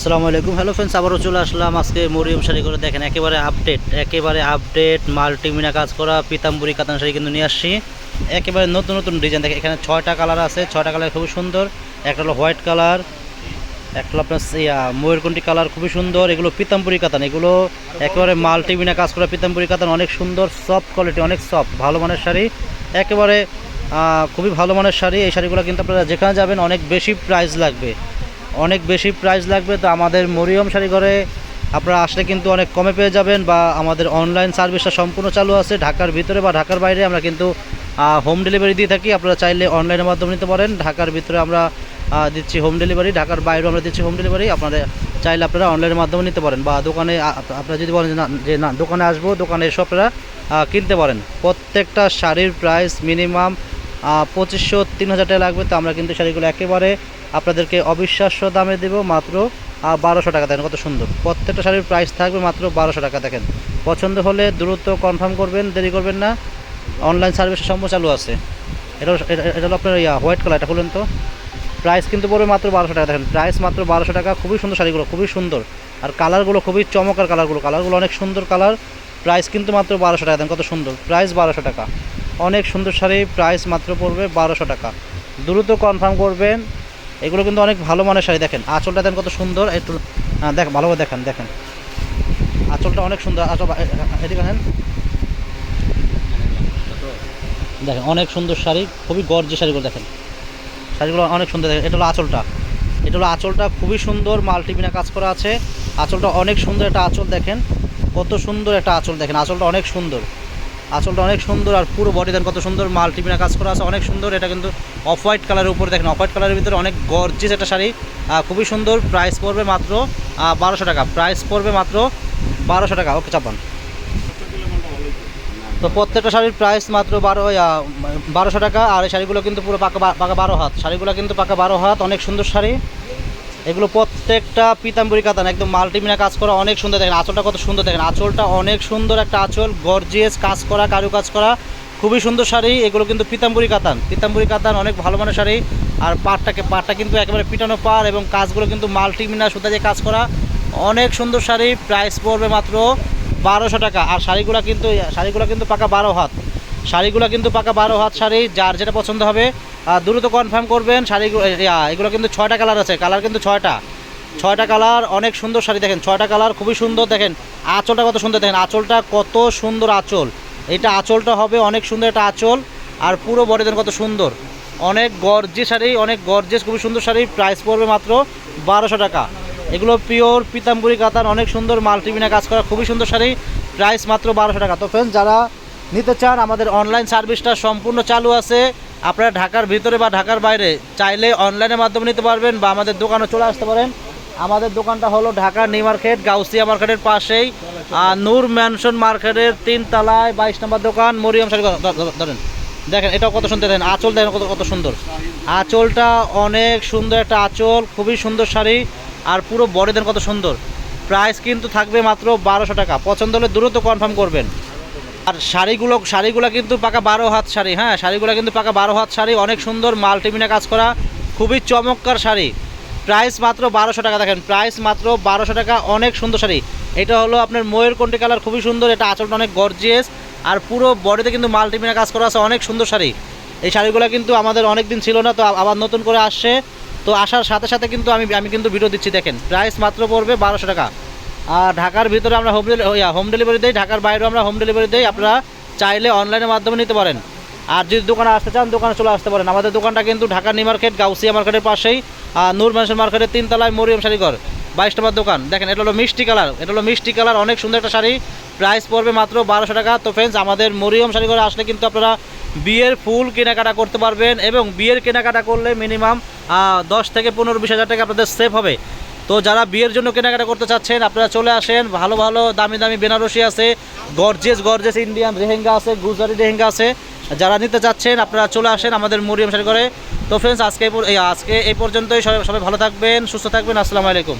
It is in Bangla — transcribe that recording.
আসসালামু আলাইকুম। হ্যালো ফ্রেন্ডস আবারও চলে আসলাম আজকে মরিয়ম শাড়ি করে। দেখেন, একেবারে আপডেট একেবারে আপডেট মাল্টিমিনা কাজ করা, পিতাম্বরী কাতান শাড়ি কিন্তু নিয়ে আসছি। একেবারে নতুন নতুন ডিজাইন দেখেন, এখানে ছয়টা কালার আছে, ছয়টা কালার খুবই সুন্দর। একটা হলো হোয়াইট কালার একটা হলো আপনার ময়ূরকণ্ঠী কালার খুবই সুন্দর। এগুলো পিতাম্বরী কাতান, এগুলো একেবারে মাল্টিমিনা কাজ করা পিতাম্বরী কাতান, অনেক সুন্দর সফট কোয়ালিটি অনেক সফট ভালো মানের শাড়ি। একেবারে খুবই ভালো মানের শাড়ি। এই শাড়িগুলো কিন্তু আপনারা যেখানে যাবেন, অনেক বেশি প্রাইস লাগবে। অনেক বেশি প্রাইস লাগবে, তো আমাদের মরিয়ম শাড়ি ঘরে আপনারা আসলে কিন্তু অনেক কমে পেয়ে যাবেন বা আমাদের অনলাইন সার্ভিসটা সম্পূর্ণ চালু আছে, ঢাকার ভিতরে বা ঢাকার বাইরে আমরা কিন্তু হোম ডেলিভারি দিয়ে থাকি। আপনারা চাইলে অনলাইনের মাধ্যমে নিতে পারেন, ঢাকার ভিতরে আমরা দিচ্ছি হোম ডেলিভারি ঢাকার বাইরেও আমরা দিচ্ছি হোম ডেলিভারি আপনারা চাইলে আপনারা অনলাইনের মাধ্যমে নিতে পারেন বা দোকানে আপনারা যদি বলেন যে না দোকানে আসব, দোকানে এসে আপনারা কিনতে পারেন। প্রত্যেকটা শাড়ির প্রাইস মিনিমাম পঁচিশশো, তিন হাজার টাকা লাগবে, তো আমরা কিন্তু শাড়িগুলো একেবারে আপনাদেরকে অবিশ্বাস্য দামে দেব, মাত্র বারোশো টাকা দেখেন কত সুন্দর। প্রত্যেকটা শাড়ির প্রাইস থাকবে মাত্র বারোশো টাকা দেখেন। পছন্দ হলে দ্রুত কনফার্ম করবেন, দেরি করবেন না। অনলাইন সার্ভিস সম্পূর্ণ চালু আছে। এটা এটা এটা হলো আপনার ইয়া হোয়াইট কালার এটা খুলেন তো। প্রাইস কিন্তু পড়বে মাত্র বারোশো টাকা দেখেন। প্রাইস মাত্র বারোশো টাকা, খুবই সুন্দর শাড়িগুলো, খুবই সুন্দর। আর কালারগুলো খুবই চমকার কালারগুলো কালারগুলো অনেক সুন্দর কালার প্রাইস কিন্তু মাত্র বারোশো টাকা দেন কত সুন্দর। প্রাইস বারোশো টাকা। অনেক সুন্দর শাড়ি প্রাইস মাত্র পড়বে বারোশো টাকা। দ্রুত কনফার্ম করবেন, এগুলো কিন্তু অনেক ভালো মানের শাড়ি, দেখেন। আঁচলটা দেন কত সুন্দর, একটু দেখেন ভালোভাবে দেখেন দেখেন। আঁচলটা অনেক সুন্দর, আঁচল এদিকে নেন দেখেন, অনেক সুন্দর শাড়ি, খুবই গর্জে শাড়িগুলো দেখেন। শাড়িগুলো অনেক সুন্দর, দেখেন, এটা হলো আঁচলটা। এটা হলো আঁচলটা, খুবই সুন্দর মাল্টিমিনা কাজ করা আছে। আঁচলটা অনেক সুন্দর একটা আঁচল, দেখেন। কত সুন্দর একটা আঁচল, দেখেন, আঁচলটা অনেক সুন্দর। আঁচলটা অনেক সুন্দর আর পুরো বডি দেন কত সুন্দর মাল্টিমিনা কাজ করা আছে, অনেক সুন্দর। এটা কিন্তু অফ হোয়াইট কালারের উপরে দেখেন অফ হোয়াইট কালারের ভিতরে অনেক গর্জিস একটা শাড়ি। খুবই সুন্দর প্রাইস পড়বে মাত্র বারোশো টাকা। প্রাইস পড়বে মাত্র বারোশো টাকা। ওকে, চাপান। তো প্রত্যেকটা শাড়ির প্রাইস মাত্র বারো বারোশো টাকা। আর এই শাড়িগুলো কিন্তু পুরো পাকা পাকা বারো হাত। শাড়িগুলো কিন্তু পাকা বারো হাত, অনেক সুন্দর শাড়ি। এগুলো প্রত্যেকটা পিতাম্বরী কাতান, একদম মাল্টিমিনা কাজ করা, অনেক সুন্দর দেখেন, আঁচলটা কত সুন্দর দেখেন, আঁচলটা অনেক সুন্দর একটা আঁচল, গর্জিয়াস কাজ করা কারু কাজ করা, খুবই সুন্দর শাড়ি, এগুলো কিন্তু পিতাম্বরী কাতান পিতাম্বরী কাতান অনেক ভালো মানের শাড়ি, আর পাটটাকে, পাটটা কিন্তু একেবারে পিটানো পার এবং কাজগুলো কিন্তু মাল্টিমিনা সুতা দিয়ে কাজ করা, অনেক সুন্দর শাড়ি প্রাইস পড়বে মাত্র বারোশো টাকা, আর শাড়িগুলো কিন্তু শাড়িগুলো কিন্তু পাকা বারো হাত। শাড়িগুলো কিন্তু পাকা বারো হাত শাড়ি, যার যেটা পছন্দ হবে দ্রুত কনফার্ম করবেন শাড়িগুলো এগুলো কিন্তু ছয়টা কালার আছে কালার কিন্তু ছয়টা। ছয়টা কালার অনেক সুন্দর শাড়ি দেখেন, ছয়টা কালার খুবই সুন্দর, দেখেন, আঁচলটা কত সুন্দর, দেখেন, আঁচলটা কত সুন্দর আঁচল। এটা আঁচলটা হবে অনেক সুন্দর একটা আঁচল, আর পুরো বডি দেন কত সুন্দর। অনেক গর্জে শাড়ি, অনেক গর্জেস খুবই সুন্দর শাড়ি প্রাইস পড়বে মাত্র বারোশো টাকা। এগুলো পিওর পিতাম্বুরি কাতার, অনেক সুন্দর মাল্টিমিনা কাজ করা, খুবই সুন্দর শাড়ি প্রাইস মাত্র বারোশো টাকা। তো ফ্রেন্ড যারা নিতে চান, আমাদের অনলাইন সার্ভিসটা সম্পূর্ণ চালু আছে। আপনারা ঢাকার ভিতরে বা ঢাকার বাইরে চাইলে অনলাইনের মাধ্যমে নিতে পারবেন বা আমাদের দোকানে চলে আসতে পারেন। আমাদের দোকানটা হলো ঢাকা নিউ মার্কেট, গাউসিয়া মার্কেটের পাশেই। নূর ম্যানশন মার্কেটের তিন তলায় বাইশ নম্বর দোকান, মরিয়ম শাড়ি ধরেন। দেখেন, এটাও কত সুন্দর, দেখেন, আঁচল দেখেন কত কত সুন্দর। আঁচলটা অনেক সুন্দর একটা আঁচল, খুবই সুন্দর শাড়ি, আর পুরো বডি দেন কত সুন্দর। প্রাইস কিন্তু থাকবে মাত্র বারোশো টাকা। পছন্দ হলে দ্রুত কনফার্ম করবেন। আর শাড়িগুলো শাড়িগুলো কিন্তু পাকা বারো হাত শাড়ি হ্যাঁ? শাড়িগুলো কিন্তু পাকা বারো হাত শাড়ি, অনেক সুন্দর মাল্টিমিনা কাজ করা, খুবই চমৎকার শাড়ি। প্রাইস মাত্র বারোশো টাকা, দেখেন, প্রাইস মাত্র বারোশো টাকা, অনেক সুন্দর শাড়ি। এটা হলো আপনার ময়ূরকণ্ঠী কালার, খুবই সুন্দর, এটা আঁচলটা অনেক গর্জিয়াস আর পুরো বডিতে কিন্তু মাল্টিমিনা কাজ করা আছে, অনেক সুন্দর শাড়ি। এই শাড়িগুলো কিন্তু আমাদের অনেক দিন ছিল না, তো আবার নতুন করে আসছে। তো আসার সাথে সাথে কিন্তু আমি আমি কিন্তু ভিডিও দিচ্ছি, দেখেন, প্রাইস মাত্র পড়বে বারোশো টাকা। আর ঢাকার ভিতরে আমরা হোম হোম ডেলিভারি দিই, ঢাকার বাইরেও আমরা হোম ডেলিভারি দিই, আপনারা চাইলে অনলাইনের মাধ্যমে নিতে পারেন। আর যদি দোকানে আসতে চান, দোকানে চলে আসতে পারেন। আমাদের দোকানটা কিন্তু ঢাকা নিউ মার্কেট, গাউসিয়া মার্কেটের পাশেই নূর ম্যানশন মার্কেটের তিনতলায় মরিয়ম শাড়িঘর, বাইশ নম্বর দোকান। দেখেন, এটা হলো মিষ্টি কালার, এটা হলো মিষ্টি কালার, অনেক সুন্দর একটা শাড়ি। প্রাইস পড়বে মাত্র বারোশো টাকা। তো ফ্রেন্ডস আমাদের মরিয়ম শাড়িঘরে আসলে কিন্তু আপনারা বিয়ের ফুল কেনাকাটা করতে পারবেন এবং বিয়ের কেনাকাটা করলে মিনিমাম দশ থেকে পনেরো, বিশ হাজার টাকা আপনাদের সেভ হবে। তো যারা বিয়ের জন্য কেনাকাটা করতে চাচ্ছেন, আপনারা চলে আসেন। ভালো ভালো, দামি দামি বেনারসি আছে। গর্জেস গর্জেস ইন্ডিয়ান রেহেঙ্গা আছে, গুজরাটি রেহেঙ্গা আছে। যারা নিতে চাচ্ছেন, আপনারা চলে আসেন আমাদের মরিয়াম শাড়ি করে তো ফ্রেন্ডস আজকে আজকে এই পর্যন্তই। সবাই ভালো থাকবেন, সুস্থ থাকবেন। আসসালামু আলাইকুম।